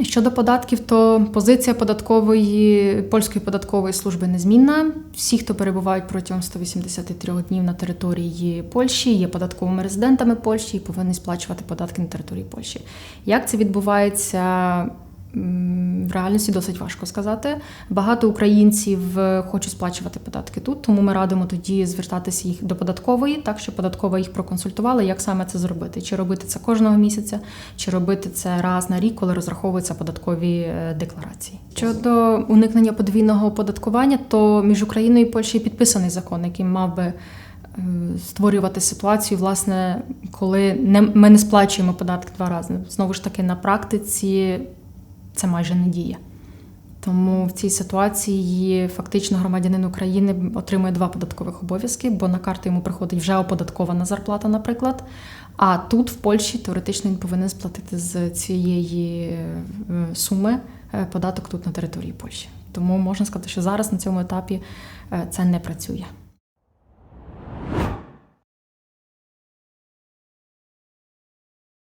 Щодо податків, то позиція податкової польської податкової служби незмінна. Всі, хто перебувають протягом 183 днів на території Польщі, є податковими резидентами Польщі і повинні сплачувати податки на території Польщі. Як це відбувається? В реальності досить важко сказати. Багато українців е, хочуть сплачувати податки тут, тому ми радимо тоді звертатися їх до податкової, так щоб податкова їх проконсультувала, як саме це зробити. Чи робити це кожного місяця, чи робити це раз на рік, коли розраховуються податкові е, декларації. Щодо уникнення подвійного оподаткування, то між Україною і Польщею підписаний закон, який мав би. е, Створювати ситуацію, власне, коли не, ми не сплачуємо податки два рази. Знову ж таки, на практиці це майже не діє. Тому в цій ситуації фактично громадянин України отримує два податкових обов'язки, бо на карту йому приходить вже оподаткована зарплата, наприклад. А тут, в Польщі, теоретично він повинен сплатити з цієї е, суми е, податок тут на території Польщі. Тому можна сказати, що зараз на цьому етапі е, це не працює.